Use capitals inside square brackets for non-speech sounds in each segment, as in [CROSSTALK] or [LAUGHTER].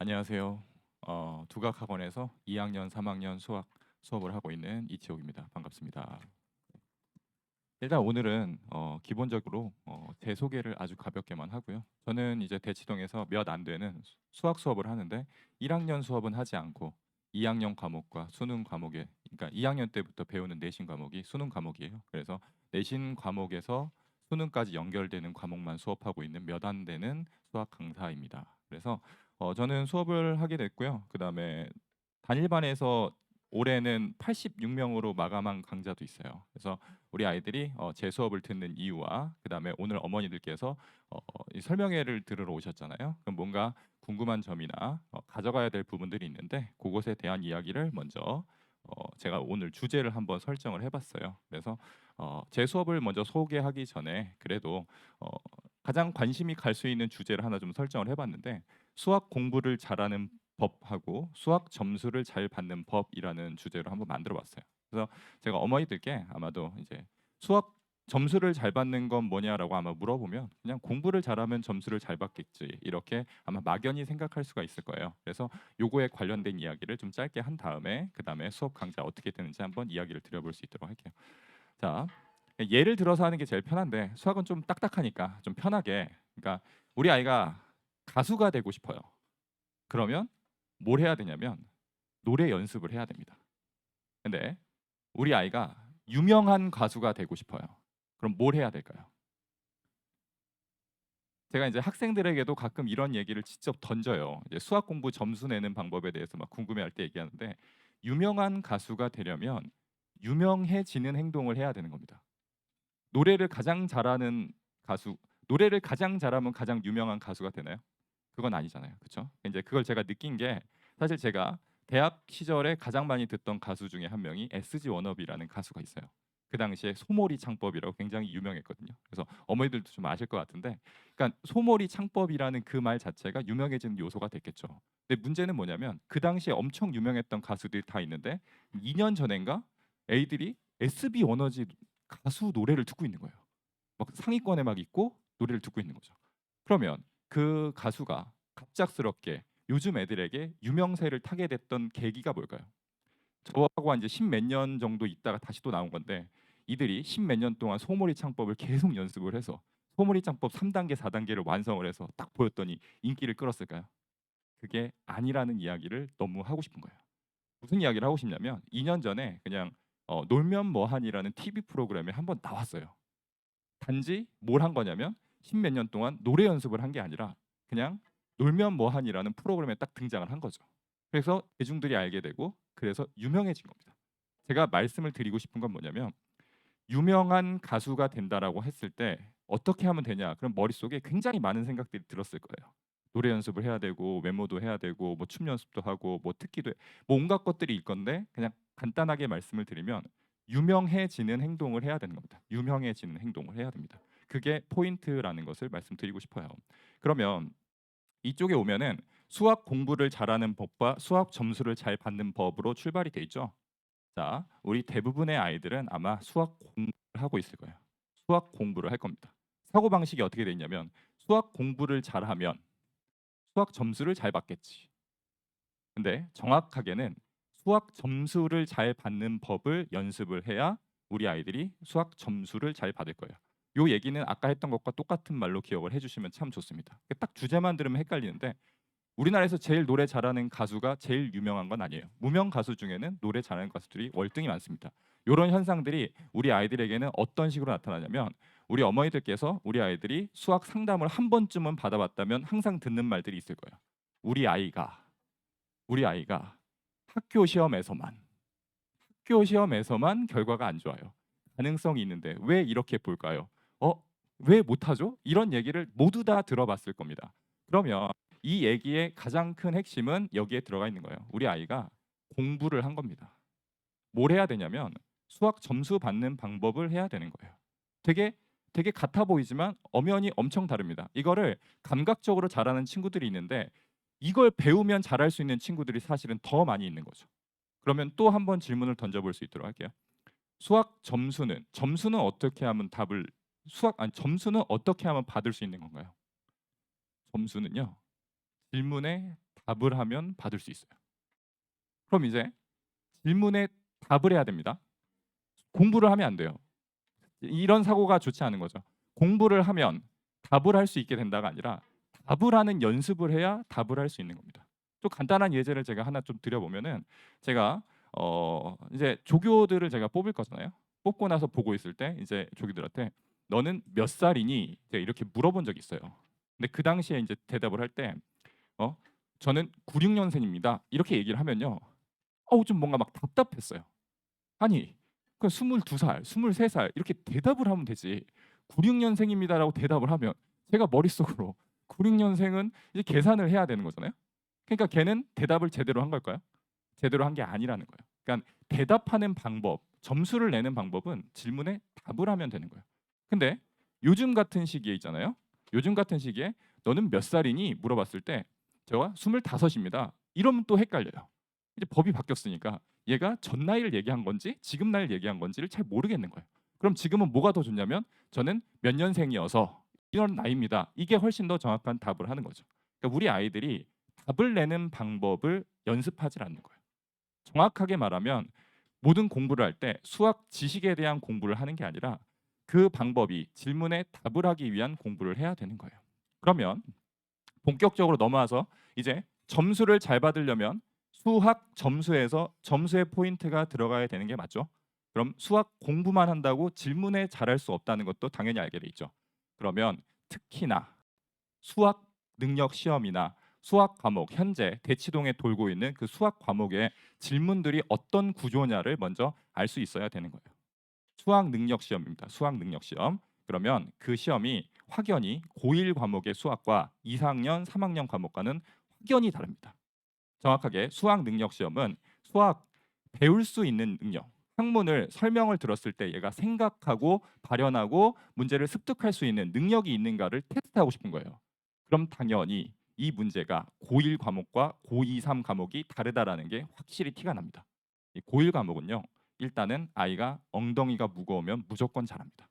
안녕하세요. 어, 두각학원에서 2학년, 3학년 수학 수업을 하고 있는 이치옥입니다. 반갑습니다. 일단 오늘은 어, 기본적으로 어, 제 소개를 아주 가볍게만 하고요. 저는 이제 대치동에서 몇 안 되는 수- 수학 수업을 하는데 1학년 수업은 하지 않고 2학년 과목과 수능 과목에 그러니까 2학년 때부터 배우는 내신 과목이 수능 과목이에요. 그래서 내신 과목에서 수능까지 연결되는 과목만 수업하고 있는 몇 안 되는 수학 강사입니다. 그래서 어, 저는 수업을 하게 됐고요. 그 다음에 단일반에서 올해는 86명으로 마감한 강좌도 있어요. 그래서 우리 아이들이 어, 제 수업을 듣는 이유와 그 다음에 오늘 어머니들께서 어, 이 설명회를 들으러 오셨잖아요. 그럼 뭔가 궁금한 점이나 어, 가져가야 될 부분들이 있는데 그것에 대한 이야기를 먼저 어, 제가 오늘 주제를 한번 설정을 해봤어요. 그래서 어, 제 수업을 먼저 소개하기 전에 그래도 어, 가장 관심이 갈 수 있는 주제를 하나 좀 설정을 해봤는데 수학 공부를 잘하는 법하고 수학 점수를 잘 받는 법이라는 주제로 한번 만들어 봤어요. 그래서 제가 어머니들께 아마도 이제 수학 점수를 잘 받는 건 뭐냐라고 아마 물어보면 그냥 공부를 잘하면 점수를 잘 받겠지 이렇게 아마 막연히 생각할 수가 있을 거예요. 그래서 요거에 관련된 이야기를 좀 짧게 한 다음에 그 다음에 수업 강좌 어떻게 되는지 한번 이야기를 드려볼 수 있도록 할게요. 자 예를 들어서 하는 게 제일 편한데 수학은 좀 딱딱하니까 좀 편하게 그러니까 우리 아이가 가수가 되고 싶어요. 그러면 뭘 해야 되냐면 노래 연습을 해야 됩니다. 근데 우리 아이가 유명한 가수가 되고 싶어요. 그럼 뭘 해야 될까요? 제가 이제 학생들에게도 가끔 이런 얘기를 직접 던져요. 이제 수학 공부 점수 내는 방법에 대해서 막 궁금해할 때 얘기하는데 유명한 가수가 되려면 유명해지는 행동을 해야 되는 겁니다. 노래를 가장 잘하는 가수, 노래를 가장 잘하면 가장 유명한 가수가 되나요? 그건 아니잖아요. 그렇죠? 이제 그걸 제가 느낀 게 사실 제가 대학 시절에 가장 많이 듣던 가수 중에 한 명이 SG 워너비라는 가수가 있어요. 그 당시에 소몰이 창법이라고 굉장히 유명했거든요. 그래서 어머니들도 좀 아실 것 같은데, 그러니까 소몰이 창법이라는 그 말 자체가 유명해지는 요소가 됐겠죠. 근데 문제는 뭐냐면 그 당시에 엄청 유명했던 가수들이 다 있는데 2년 전인가 애들이 SB 워너지 가수 노래를 듣고 있는 거예요. 막 상위권에 막 있고 노래를 듣고 있는 거죠. 그러면 그 가수가 갑작스럽게 요즘 애들에게 유명세를 타게 됐던 계기가 뭘까요? 저하고 이제 십몇 년 정도 있다가 다시 또 나온 건데 이들이 십몇 년 동안 소몰이 창법을 계속 연습을 해서 소몰이 창법 3단계, 4단계를 완성을 해서 딱 보였더니 인기를 끌었을까요? 그게 아니라는 이야기를 너무 하고 싶은 거예요. 무슨 이야기를 하고 싶냐면 2년 전에 그냥 어, 놀면 뭐하니라는 TV 프로그램에 한번 나왔어요. 단지 뭘 한 거냐면 십몇 년 동안 노래 연습을 한 게 아니라 그냥 놀면 뭐하니라는 프로그램에 딱 등장을 한 거죠. 그래서 대중들이 알게 되고 그래서 유명해진 겁니다. 제가 말씀을 드리고 싶은 건 뭐냐면 유명한 가수가 된다라고 했을 때 어떻게 하면 되냐? 그럼 머릿속에 굉장히 많은 생각들이 들었을 거예요. 노래 연습을 해야 되고 외모도 해야 되고 뭐 춤 연습도 하고 뭐 특기도 해, 뭐 온갖 것들이 있 건데 그냥 간단하게 말씀을 드리면 유명해지는 행동을 해야 되는 겁니다. 유명해지는 행동을 해야 됩니다. 그게 포인트라는 것을 말씀드리고 싶어요. 그러면 이쪽에 오면은 수학 공부를 잘하는 법과 수학 점수를 잘 받는 법으로 출발이 돼 있죠. 자, 우리 대부분의 아이들은 아마 수학 공부를 하고 있을 거예요. 수학 공부를 할 겁니다. 사고 방식이 어떻게 돼 있냐면 수학 공부를 잘하면 수학 점수를 잘 받겠지. 근데 정확하게는 수학 점수를 잘 받는 법을 연습을 해야 우리 아이들이 수학 점수를 잘 받을 거예요. 요 얘기는 아까 했던 것과 똑같은 말로 기억을 해주시면 참 좋습니다. 딱 주제만 들으면 헷갈리는데 우리나라에서 제일 노래 잘하는 가수가 제일 유명한 건 아니에요. 무명 가수 중에는 노래 잘하는 가수들이 월등히 많습니다. 이런 현상들이 우리 아이들에게는 어떤 식으로 나타나냐면 우리 어머니들께서 우리 아이들이 수학 상담을 한 번쯤은 받아봤다면 항상 듣는 말들이 있을 거예요. 우리 아이가 우리 아이가 학교 시험에서만 학교 시험에서만 결과가 안 좋아요. 가능성이 있는데 왜 이렇게 볼까요? 어? 왜 못하죠? 이런 얘기를 모두 다 들어봤을 겁니다. 그러면 이 얘기의 가장 큰 핵심은 여기에 들어가 있는 거예요. 우리 아이가 공부를 한 겁니다. 뭘 해야 되냐면 수학 점수 받는 방법을 해야 되는 거예요. 되게 되게 같아 보이지만 엄연히 엄청 다릅니다. 이거를 감각적으로 잘하는 친구들이 있는데 이걸 배우면 잘할 수 있는 친구들이 사실은 더 많이 있는 거죠. 그러면 또 한 번 질문을 던져볼 수 있도록 할게요. 수학 점수는 점수는 어떻게 하면 답을 수학 아니 점수는 어떻게 하면 받을 수 있는 건가요? 점수는요. 질문에 답을 하면 받을 수 있어요. 그럼 이제 질문에 답을 해야 됩니다. 공부를 하면 안 돼요. 이런 사고가 좋지 않은 거죠. 공부를 하면 답을 할 수 있게 된다가 아니라 답을 하는 연습을 해야 답을 할 수 있는 겁니다. 좀 간단한 예제를 제가 하나 좀 드려보면은 제가 어 이제 조교들을 제가 뽑을 거잖아요. 뽑고 나서 보고 있을 때 이제 조교들한테 너는 몇 살이니? 제가 이렇게 물어본 적이 있어요. 근데 그 당시에 이제 대답을 할 때 어 저는 96년생입니다. 이렇게 얘기를 하면요. 어우 좀 뭔가 막 답답했어요. 아니 그 22살, 23살 이렇게 대답을 하면 되지. 96년생입니다라고 대답을 하면 제가 머릿속으로 96년생은 이제 계산을 해야 되는 거잖아요. 그러니까 걔는 대답을 제대로 한 걸까요? 제대로 한 게 아니라는 거예요. 그러니까 대답하는 방법, 점수를 내는 방법은 질문에 답을 하면 되는 거예요. 근데 요즘 같은 시기에 있잖아요. 요즘 같은 시기에 너는 몇 살이니 물어봤을 때 제가 25입니다. 이러면 또 헷갈려요. 이제 법이 바뀌었으니까 얘가 전 나이를 얘기한 건지 지금 나이를 얘기한 건지를 잘 모르겠는 거예요. 그럼 지금은 뭐가 더 좋냐면 저는 몇 년생이어서 이런 나이입니다. 이게 훨씬 더 정확한 답을 하는 거죠. 그러니까 우리 아이들이 답을 내는 방법을 연습하지 않는 거예요. 정확하게 말하면 모든 공부를 할 때 수학 지식에 대한 공부를 하는 게 아니라 그 방법이 질문에 답을 하기 위한 공부를 해야 되는 거예요. 그러면 본격적으로 넘어와서 이제 점수를 잘 받으려면 수학 점수에서 점수의 포인트가 들어가야 되는 게 맞죠? 그럼 수학 공부만 한다고 질문에 잘할 수 없다는 것도 당연히 알게 돼 있죠. 그러면 특히나 수학 능력 시험이나 수학 과목 현재 대치동에 돌고 있는 그 수학 과목의 질문들이 어떤 구조냐를 먼저 알 수 있어야 되는 거예요. 수학 능력 시험입니다. 수학 능력 시험. 그러면 그 시험이 확연히 고1 과목의 수학과 2학년, 3학년 과목과는 확연히 다릅니다. 정확하게 수학 능력 시험은 수학 배울 수 있는 능력, 학문을 설명을 들었을 때 얘가 생각하고 발현하고 문제를 습득할 수 있는 능력이 있는가를 테스트하고 싶은 거예요. 그럼 당연히 이 문제가 고1 과목과 고2, 3 과목이 다르다라는 게 확실히 티가 납니다. 이 고1 과목은요. 일단은 아이가 엉덩이가 무거우면 무조건 잘합니다.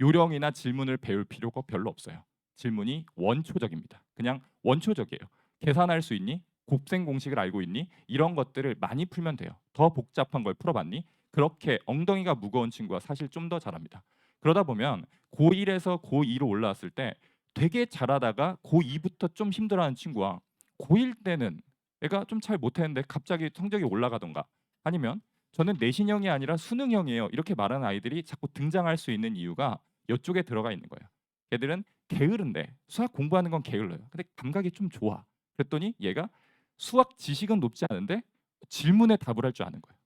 요령이나 질문을 배울 필요가 별로 없어요. 질문이 원초적입니다. 그냥 원초적이에요. 계산할 수 있니? 곱셈 공식을 알고 있니? 이런 것들을 많이 풀면 돼요. 더 복잡한 걸 풀어봤니? 그렇게 엉덩이가 무거운 친구가 사실 좀 더 잘합니다. 그러다 보면 고1에서 고2로 올라왔을 때 되게 잘하다가 고2부터 좀 힘들어하는 친구와 고1 때는 애가 좀 잘 못했는데 갑자기 성적이 올라가던가 아니면 저는 내신형이 아니라 수능형이에요 이렇게 말하는 아이들이 자꾸 등장할 수 있는 이유가 이쪽에 들어가 있는 거예요. 걔들은 게으른데 수학 공부하는 건 게을러요. 근데 감각이 좀 좋아. 그랬더니 얘가 수학 지식은 높지 않은데 질문에 답을 할 줄 아는 거예요.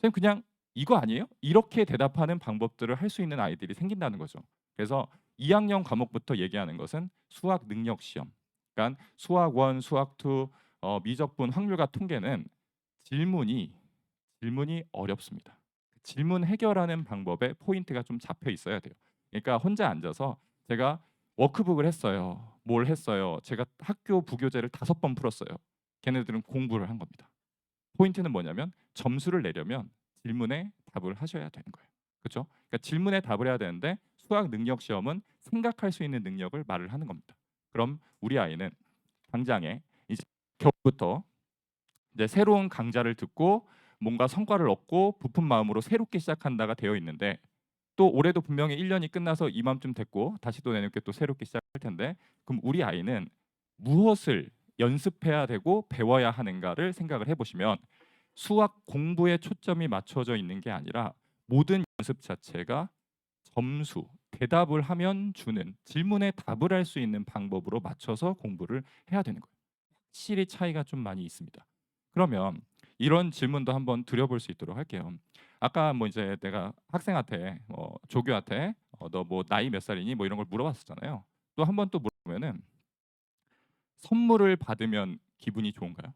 선생님 그냥 이거 아니에요? 이렇게 대답하는 방법들을 할 수 있는 아이들이 생긴다는 거죠. 그래서 2학년 과목부터 얘기하는 것은 수학 능력 시험. 그러니까 수학 1, 수학 2, 어, 미적분, 확률과 통계는 질문이 질문이 어렵습니다. 질문 해결하는 방법에 포인트가 좀 잡혀 있어야 돼요. 그러니까 혼자 앉아서 제가 워크북을 했어요. 뭘 했어요? 제가 학교 부교재를 다섯 번 풀었어요. 걔네들은 공부를 한 겁니다. 포인트는 뭐냐면 점수를 내려면 질문에 답을 하셔야 되는 거예요. 그렇죠? 그러니까 질문에 답을 해야 되는데 수학 능력 시험은 생각할 수 있는 능력을 말을 하는 겁니다. 그럼 우리 아이는 당장에 이제 겨울부터 이제 새로운 강좌를 듣고 뭔가 성과를 얻고 부푼 마음으로 새롭게 시작한다가 되어 있는데 또 올해도 분명히 1년이 끝나서 이맘쯤 됐고 다시 또 내년께 또 새롭게 시작할 텐데 그럼 우리 아이는 무엇을 연습해야 되고 배워야 하는가를 생각을 해보시면 수학 공부에 초점이 맞춰져 있는 게 아니라 모든 연습 자체가 점수, 대답을 하면 주는 질문에 답을 할 수 있는 방법으로 맞춰서 공부를 해야 되는 거예요. 확실히 차이가 좀 많이 있습니다. 그러면 이런 질문도 한번 드려볼 수 있도록 할게요. 아까 뭐 이제 내가 학생한테 어, 조교한테 어, 너뭐 나이 몇 살이니 뭐 이런 걸 물어봤었잖아요. 또 한 번 또 물어보면은 선물을 받으면 기분이 좋은가요?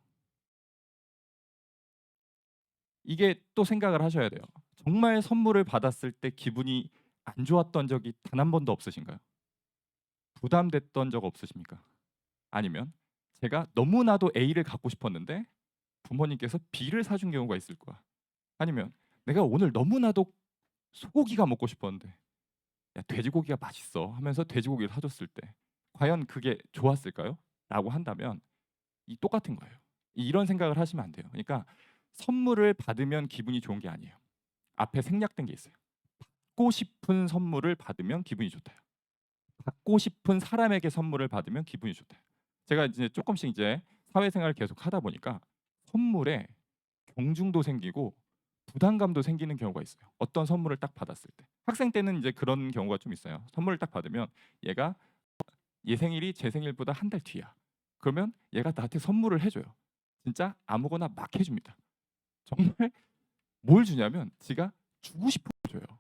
이게 또 생각을 하셔야 돼요. 정말 선물을 받았을 때 기분이 안 좋았던 적이 단 한 번도 없으신가요? 부담됐던 적 없으십니까? 아니면 제가 너무나도 A를 갖고 싶었는데 부모님께서 B를 사준 경우가 있을 거야. 아니면 내가 오늘 너무나도 소고기가 먹고 싶었는데 야 돼지고기가 맛있어 하면서 돼지고기를 사줬을 때 과연 그게 좋았을까요? 라고 한다면 이 똑같은 거예요. 이- 이런 생각을 하시면 안 돼요. 그러니까 선물을 받으면 기분이 좋은 게 아니에요. 앞에 생략된 게 있어요. 받고 싶은 선물을 받으면 기분이 좋다요. 받고 싶은 사람에게 선물을 받으면 기분이 좋다요. 제가 이제 조금씩 이제 사회생활을 계속 하다 보니까 선물에 경중도 생기고 부담감도 생기는 경우가 있어요. 어떤 선물을 딱 받았을 때. 학생 때는 이제 그런 경우가 좀 있어요. 선물을 딱 받으면 얘가 얘 생일이 제 생일보다 한 달 뒤야. 그러면 얘가 나한테 선물을 해줘요. 진짜 아무거나 막 해줍니다. 정말 뭘 주냐면 지가 주고 싶은 걸 줘요.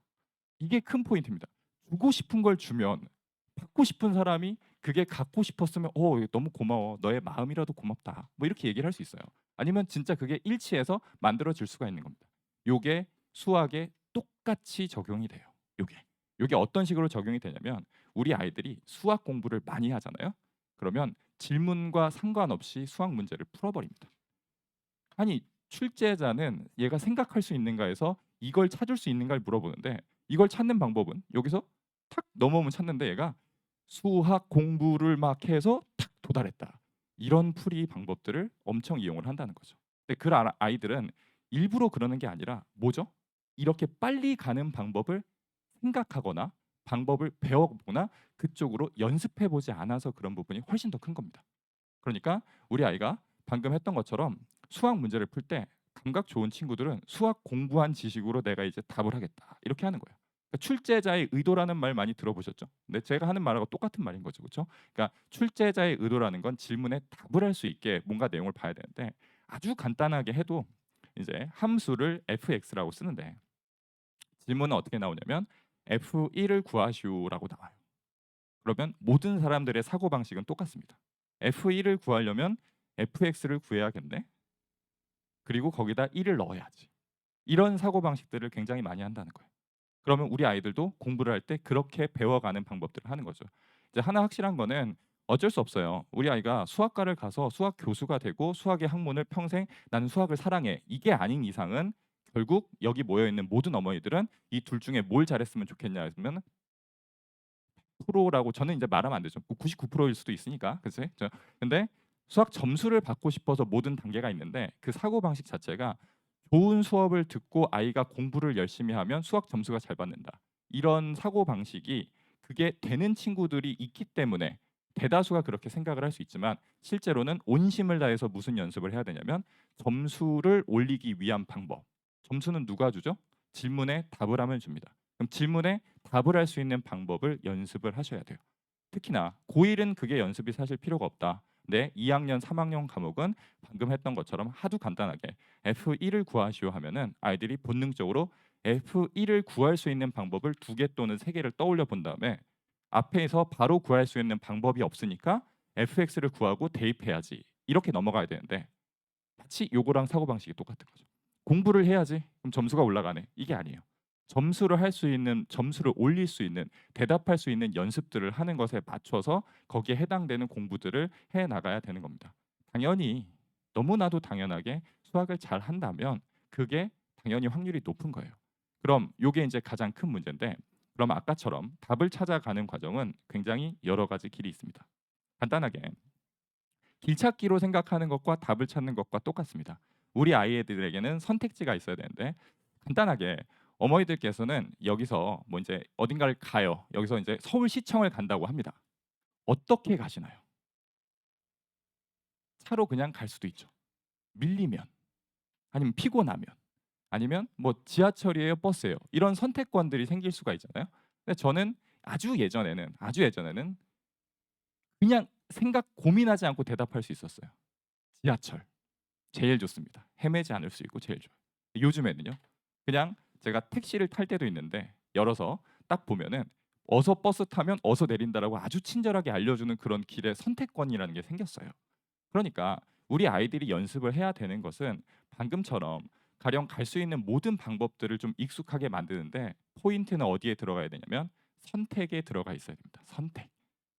이게 큰 포인트입니다. 주고 싶은 걸 주면 받고 싶은 사람이 그게 갖고 싶었으면 어 너무 고마워 너의 마음이라도 고맙다 뭐 이렇게 얘기를 할 수 있어요. 아니면 진짜 그게 일치해서 만들어질 수가 있는 겁니다. 요게 수학에 똑같이 적용이 돼요. 요게 요게 어떤 식으로 적용이 되냐면 우리 아이들이 수학 공부를 많이 하잖아요. 그러면 질문과 상관없이 수학 문제를 풀어버립니다. 아니 출제자는 얘가 생각할 수 있는가에서 이걸 찾을 수 있는가를 물어보는데 이걸 찾는 방법은 여기서 탁 넘어오면 찾는데 얘가 수학 공부를 막 해서 탁 도달했다. 이런 풀이 방법들을 엄청 이용을 한다는 거죠. 근데 그 아- 아이들은 일부러 그러는 게 아니라 뭐죠? 이렇게 빨리 가는 방법을 생각하거나 방법을 배워보거나 그쪽으로 연습해 보지 않아서 그런 부분이 훨씬 더 큰 겁니다. 그러니까 우리 아이가 방금 했던 것처럼 수학 문제를 풀 때 감각 좋은 친구들은 수학 공부한 지식으로 내가 이제 답을 하겠다 이렇게 하는 거예요. 그러니까 출제자의 의도라는 말 많이 들어보셨죠? 근데 제가 하는 말하고 똑같은 말인 거죠, 그렇죠? 그러니까 출제자의 의도라는 건 질문에 답을 할 수 있게 뭔가 내용을 봐야 되는데 아주 간단하게 해도 이제 함수를 fx라고 쓰는데 질문은 어떻게 나오냐면 f1을 구하시오라고 나와요. 그러면 모든 사람들의 사고 방식은 똑같습니다. f1을 구하려면 fx를 구해야겠네. 그리고 거기다 1을 넣어야지. 이런 사고 방식들을 굉장히 많이 한다는 거예요. 그러면 우리 아이들도 공부를 할 때 그렇게 배워가는 방법들을 하는 거죠. 이제 하나 확실한 거는 어쩔 수 없어요. 우리 아이가 수학과를 가서 수학 교수가 되고 수학의 학문을 평생 나는 수학을 사랑해 이게 아닌 이상은 결국 여기 모여 있는 모든 어머니들은 이 둘 중에 뭘 잘했으면 좋겠냐 하면 프로라고 저는 이제 말하면 안 되죠. 99%일 수도 있으니까. 그치? 저- 근데 수학 점수를 받고 싶어서 모든 단계가 있는데 그 사고 방식 자체가 좋은 수업을 듣고 아이가 공부를 열심히 하면 수학 점수가 잘 받는다. 이런 사고 방식이 그게 되는 친구들이 있기 때문에 대다수가 그렇게 생각을 할 수 있지만 실제로는 온심을 다해서 무슨 연습을 해야 되냐면 점수를 올리기 위한 방법. 점수는 누가 주죠? 질문에 답을 하면 줍니다. 그럼 질문에 답을 할 수 있는 방법을 연습을 하셔야 돼요. 특히나 고1은 그게 연습이 사실 필요가 없다. 네, 2학년, 3학년 과목은 방금 했던 것처럼 하도 간단하게 F1을 구하시오 하면은 아이들이 본능적으로 F1을 구할 수 있는 방법을 두 개 또는 세 개를 떠올려 본 다음에 앞에서 바로 구할 수 있는 방법이 없으니까 fx를 구하고 대입해야지 이렇게 넘어가야 되는데 마치 요거랑 사고 방식이 똑같은 거죠. 공부를 해야지 그럼 점수가 올라가네 이게 아니에요. 점수를 할 수 있는 점수를 올릴 수 있는 대답할 수 있는 연습들을 하는 것에 맞춰서 거기에 해당되는 공부들을 해 나가야 되는 겁니다. 당연히 너무나도 당연하게 수학을 잘 한다면 그게 당연히 확률이 높은 거예요. 그럼 요게 이제 가장 큰 문제인데 그럼 아까처럼 답을 찾아가는 과정은 굉장히 여러 가지 길이 있습니다. 간단하게 길찾기로 생각하는 것과 답을 찾는 것과 똑같습니다. 우리 아이들에게는 선택지가 있어야 되는데 간단하게 어머니들께서는 여기서 뭐 이제 어딘가를 가요. 여기서 이제 서울시청을 간다고 합니다. 어떻게 가시나요? 차로 그냥 갈 수도 있죠. 밀리면 아니면 피곤하면 아니면 뭐 지하철이에요, 버스예요. 이런 선택권들이 생길 수가 있잖아요. 근데 저는 아주 예전에는 아주 예전에는 그냥 생각 고민하지 않고 대답할 수 있었어요. 지하철 제일 좋습니다. 헤매지 않을 수 있고 제일 좋아요. 요즘에는요. 그냥 제가 택시를 탈 때도 있는데 열어서 딱 보면은 어서 버스 타면 어서 내린다라고 아주 친절하게 알려주는 그런 길의 선택권이라는 게 생겼어요. 그러니까 우리 아이들이 연습을 해야 되는 것은 방금처럼 가령 갈 수 있는 모든 방법들을 좀 익숙하게 만드는데 포인트는 어디에 들어가야 되냐면 선택에 들어가 있어야 됩니다. 선택.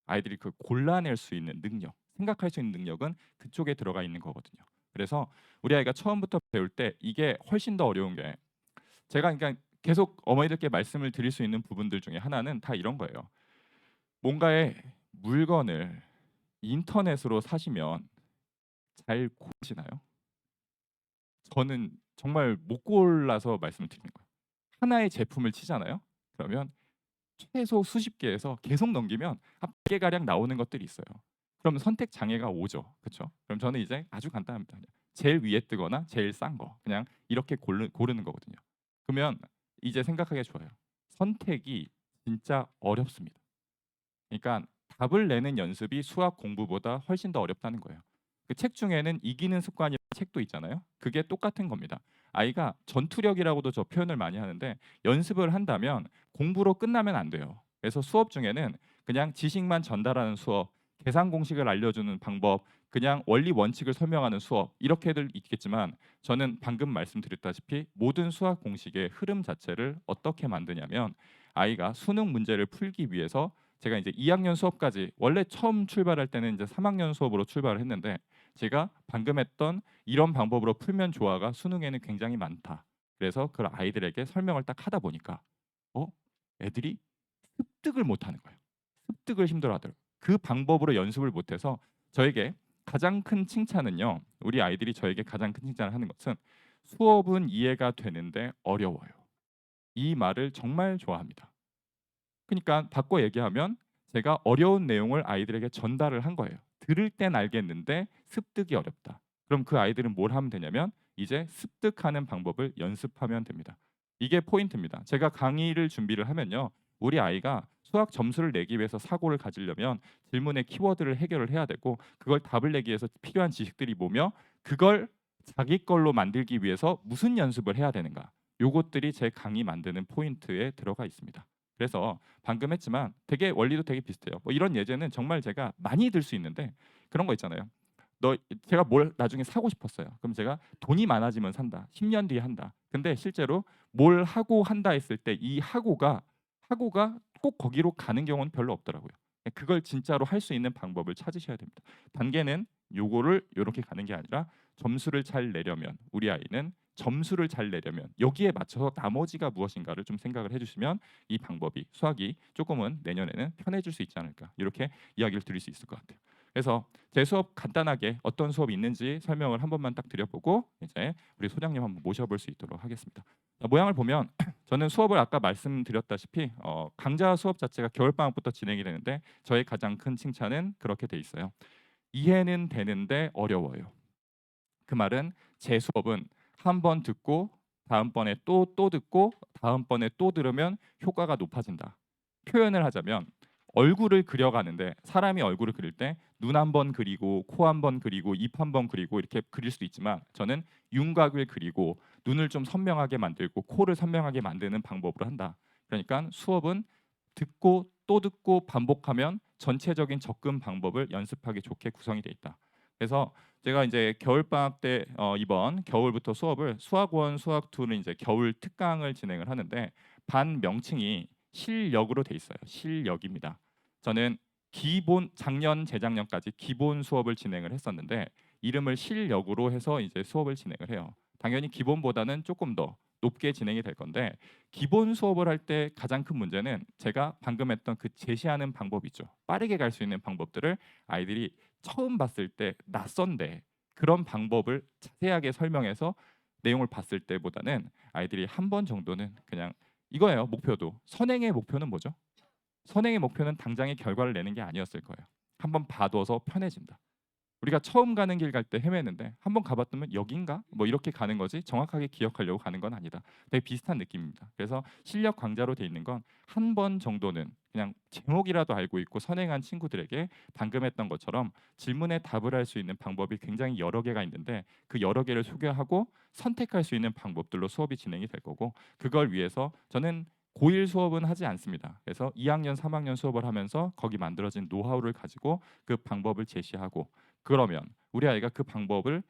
아이들이 그 골라낼 수 있는 능력, 생각할 수 있는 능력은 그쪽에 들어가 있는 거거든요. 그래서 우리 아이가 처음부터 배울 때 이게 훨씬 더 어려운 게 제가 그러니까 계속 어머니들께 말씀을 드릴 수 있는 부분들 중에 하나는 다 이런 거예요. 뭔가의 물건을 인터넷으로 사시면 잘 고르시나요? 저는 정말 못 골라서 말씀을 드리는 거예요. 하나의 제품을 치잖아요. 그러면 최소 수십 개에서 계속 넘기면 한 100개 가량 나오는 것들이 있어요. 그럼 선택 장애가 오죠. 그렇죠? 그럼 저는 이제 아주 간단합니다. 제일 위에 뜨거나 제일 싼 거. 그냥 이렇게 고르, 고르는 거거든요. 그러면 이제 생각하기 좋아요. 선택이 진짜 어렵습니다. 그러니까 답을 내는 연습이 수학 공부보다 훨씬 더 어렵다는 거예요. 그 책 중에는 이기는 습관이라는 책도 있잖아요. 그게 똑같은 겁니다. 아이가 전투력이라고도 저 표현을 많이 하는데 연습을 한다면 공부로 끝나면 안 돼요. 그래서 수업 중에는 그냥 지식만 전달하는 수업, 계산 공식을 알려주는 방법, 그냥 원리 원칙을 설명하는 수업 이렇게들 있겠지만 저는 방금 말씀드렸다시피 모든 수학 공식의 흐름 자체를 어떻게 만드냐면 아이가 수능 문제를 풀기 위해서 제가 이제 2학년 수업까지 원래 처음 출발할 때는 이제 3학년 수업으로 출발을 했는데 제가 방금 했던 이런 방법으로 풀면 좋아가 수능에는 굉장히 많다. 그래서 그 아이들에게 설명을 딱 하다 보니까 어 애들이 습득을 못 하는 거예요. 습득을 힘들어하더라고요. 그 방법으로 연습을 못해서 저에게 가장 큰 칭찬은요. 우리 아이들이 저에게 가장 큰 칭찬을 하는 것은 수업은 이해가 되는데 어려워요. 이 말을 정말 좋아합니다. 그러니까 바꿔 얘기하면 제가 어려운 내용을 아이들에게 전달을 한 거예요. 들을 땐 알겠는데 습득이 어렵다. 그럼 그 아이들은 뭘 하면 되냐면 이제 습득하는 방법을 연습하면 됩니다. 이게 포인트입니다. 제가 강의를 준비를 하면요. 우리 아이가 수학 점수를 내기 위해서 사고를 가지려면 질문의 키워드를 해결을 해야 되고 그걸 답을 내기 위해서 필요한 지식들이 뭐며 그걸 자기 걸로 만들기 위해서 무슨 연습을 해야 되는가. 요것들이 제 강의 만드는 포인트에 들어가 있습니다. 그래서 방금 했지만 되게 원리도 되게 비슷해요. 뭐 이런 예제는 정말 제가 많이 들 수 있는데 그런 거 있잖아요. 너 제가 뭘 나중에 사고 싶었어요. 그럼 제가 돈이 많아지면 산다. 10년 뒤에 한다. 근데 실제로 뭘 하고 한다 했을 때 이 하고가 하고가 꼭 거기로 가는 경우는 별로 없더라고요. 그걸 진짜로 할 수 있는 방법을 찾으셔야 됩니다. 단계는 요거를 요렇게 가는 게 아니라 점수를 잘 내려면 우리 아이는 점수를 잘 내려면 여기에 맞춰서 나머지가 무엇인가를 좀 생각을 해주시면 이 방법이 수학이 조금은 내년에는 편해질 수 있지 않을까 이렇게 이야기를 드릴 수 있을 것 같아요. 그래서 제 수업 간단하게 어떤 수업이 있는지 설명을 한 번만 딱 드려보고 이제 우리 소장님 한번 모셔볼 수 있도록 하겠습니다. 자, 모양을 보면 [CLEARS THROAT] 저는 수업을 아까 말씀드렸다시피 어, 강좌 수업 자체가 겨울방학부터 진행이 되는데 저의 가장 큰 칭찬은 그렇게 돼 있어요. 이해는 되는데 어려워요. 그 말은 제 수업은 한 번 듣고 다음번에 또또 듣고 다음번에 또 들으면 효과가 높아진다. 표현을 하자면 얼굴을 그려가는데 사람이 얼굴을 그릴 때 눈 한 번 그리고 코 한 번 그리고 입 한 번 그리고 이렇게 그릴 수도 있지만 저는 윤곽을 그리고 눈을 좀 선명하게 만들고 코를 선명하게 만드는 방법으로 한다. 그러니까 수업은 듣고 또 듣고 반복하면 전체적인 접근 방법을 연습하기 좋게 구성이 돼 있다. 그래서 제가 이제 겨울 방학 때 어, 이번 겨울부터 수업을 수학원 수학 2는 이제 겨울 특강을 진행을 하는데 반 명칭이 실력으로 돼 있어요. 실력입니다. 저는 기본 작년 재작년까지 기본 수업을 진행을 했었는데 이름을 실력으로 해서 이제 수업을 진행을 해요. 당연히 기본보다는 조금 더 높게 진행이 될 건데 기본 수업을 할 때 가장 큰 문제는 제가 방금 했던 그 제시하는 방법이죠. 빠르게 갈 수 있는 방법들을 아이들이 처음 봤을 때 낯선데 그런 방법을 자세하게 설명해서 내용을 봤을 때보다는 아이들이 한 번 정도는 그냥 이거예요. 목표도 선행의 목표는 뭐죠? 선행의 목표는 당장의 결과를 내는 게 아니었을 거예요. 한번 봐둬서 편해진다. 우리가 처음 가는 길 갈 때 헤매는데 한번 가봤더면 여긴가? 뭐 이렇게 가는 거지 정확하게 기억하려고 가는 건 아니다. 되게 비슷한 느낌입니다. 그래서 실력 강좌로 돼 있는 건 한 번 정도는 그냥 제목이라도 알고 있고 선행한 친구들에게 방금 했던 것처럼 질문에 답을 할 수 있는 방법이 굉장히 여러 개가 있는데 그 여러 개를 소개하고 선택할 수 있는 방법들로 수업이 진행이 될 거고 그걸 위해서 저는 고1 수업은 하지 않습니다. 그래서 2학년, 3학년 수업을 하면서 거기 만들어진 노하우를 가지고 그 방법을 제시하고 그러면 우리 아이가 그 방법을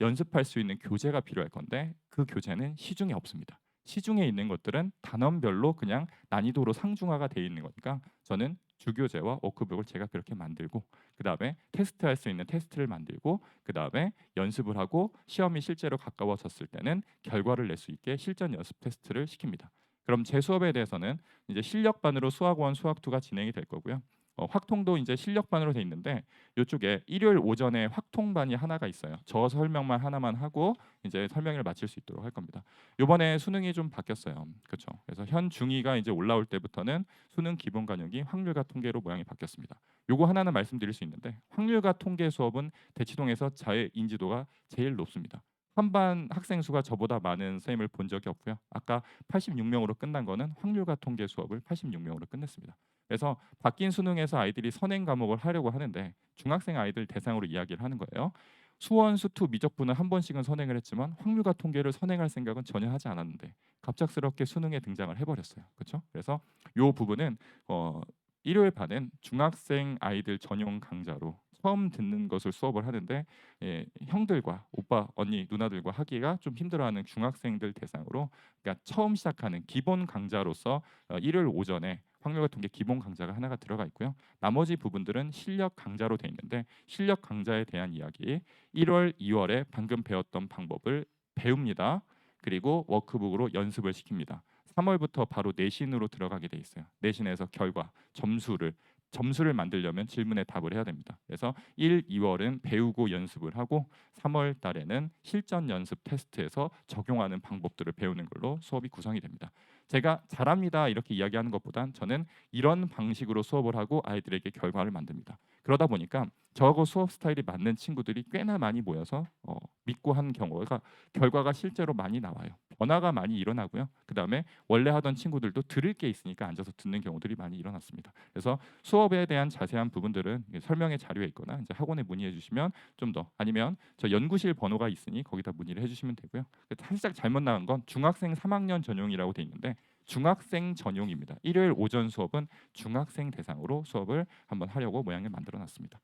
연습할 수 있는 교재가 필요할 건데 그 교재는 시중에 없습니다. 시중에 있는 것들은 단원별로 그냥 난이도로 상중하가 되어 있는 거니까 저는 주교재와 워크북을 제가 그렇게 만들고 그 다음에 테스트할 수 있는 테스트를 만들고 그 다음에 연습을 하고 시험이 실제로 가까워졌을 때는 결과를 낼 수 있게 실전 연습 테스트를 시킵니다. 그럼 제 수업에 대해서는 이제 실력반으로 수학원 수학2가 진행이 될 거고요. 어, 확통도 이제 실력반으로 돼 있는데 이쪽에 일요일 오전에 확통반이 하나가 있어요. 저 설명만 하나만 하고 이제 설명을 마칠 수 있도록 할 겁니다. 이번에 수능이 좀 바뀌었어요. 그렇죠. 그래서 현 중위가 이제 올라올 때부터는 수능 기본 간역이 확률과 통계로 모양이 바뀌었습니다. 요거 하나는 말씀드릴 수 있는데 확률과 통계 수업은 대치동에서 자의 인지도가 제일 높습니다. 한반 학생 수가 저보다 많은 선생님을 본 적이 없고요. 아까 86명으로 끝난 거는 확률과 통계 수업을 86명으로 끝냈습니다. 그래서 바뀐 수능에서 아이들이 선행 과목을 하려고 하는데 중학생 아이들 대상으로 이야기를 하는 거예요. 수원, 수투, 미적분은 한 번씩은 선행을 했지만 확률과 통계를 선행할 생각은 전혀 하지 않았는데 갑작스럽게 수능에 등장을 해버렸어요. 그렇죠? 그래서 요 부분은 어, 일요일 반은 중학생 아이들 전용 강좌로 처음 듣는 것을 수업을 하는데 예, 형들과 오빠, 언니, 누나들과 하기가 좀 힘들어하는 중학생들 대상으로 그러니까 처음 시작하는 기본 강좌로서 어, 일요일 오전에 확률과 통계 기본 강좌가 하나가 들어가 있고요. 나머지 부분들은 실력 강좌로 돼 있는데 실력 강좌에 대한 이야기 1월, 2월에 방금 배웠던 방법을 배웁니다. 그리고 워크북으로 연습을 시킵니다. 3월부터 바로 내신으로 들어가게 돼 있어요. 내신에서 결과, 점수를 점수를 만들려면 질문에 답을 해야 됩니다. 그래서 1, 2월은 배우고 연습을 하고 3월 달에는 실전 연습 테스트에서 적용하는 방법들을 배우는 걸로 수업이 구성이 됩니다. 제가 잘합니다 이렇게 이야기하는 것보단 저는 이런 방식으로 수업을 하고 아이들에게 결과를 만듭니다. 그러다 보니까 저하고 수업 스타일이 맞는 친구들이 꽤나 많이 모여서 어, 믿고 한 경우가 결과가 실제로 많이 나와요. 변화가 많이 일어나고요. 그 다음에 원래 하던 친구들도 들을 게 있으니까 앉아서 듣는 경우들이 많이 일어났습니다. 그래서 수업에 대한 자세한 부분들은 설명의 자료에 있거나 이제 학원에 문의해 주시면 좀 더 아니면 저 연구실 번호가 있으니 거기다 문의를 해주시면 되고요. 살짝 잘못 나간 건 중학생 3학년 전용이라고 돼 있는데 중학생 전용입니다. 일요일 오전 수업은 중학생 대상으로 수업을 한번 하려고 모양을 만들어 놨습니다.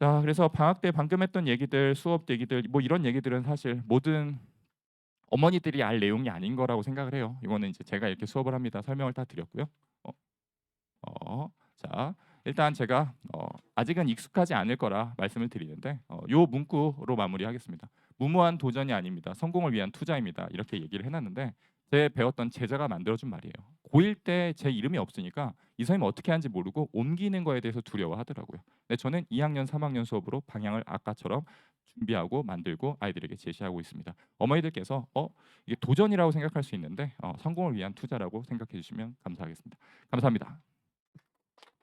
자, 그래서 방학 때 방금 했던 얘기들, 수업 얘기들, 뭐 이런 얘기들은 사실 모든 어머니들이 알 내용이 아닌 거라고 생각을 해요. 이거는 이제 제가 이렇게 수업을 합니다. 설명을 다 드렸고요. 어, 어, 자, 일단 제가 어, 아직은 익숙하지 않을 거라 말씀을 드리는데 어, 요 문구로 마무리하겠습니다. 무모한 도전이 아닙니다. 성공을 위한 투자입니다. 이렇게 얘기를 해놨는데 제 배웠던 제자가 만들어준 말이에요. 고1 때 제 이름이 없으니까 이 선생님 어떻게 하는지 모르고 옮기는 거에 대해서 두려워하더라고요. 근데 저는 2학년, 3학년 수업으로 방향을 아까처럼 준비하고 만들고 아이들에게 제시하고 있습니다. 어머니들께서 어 이게 도전이라고 생각할 수 있는데 어, 성공을 위한 투자라고 생각해 주시면 감사하겠습니다. 감사합니다.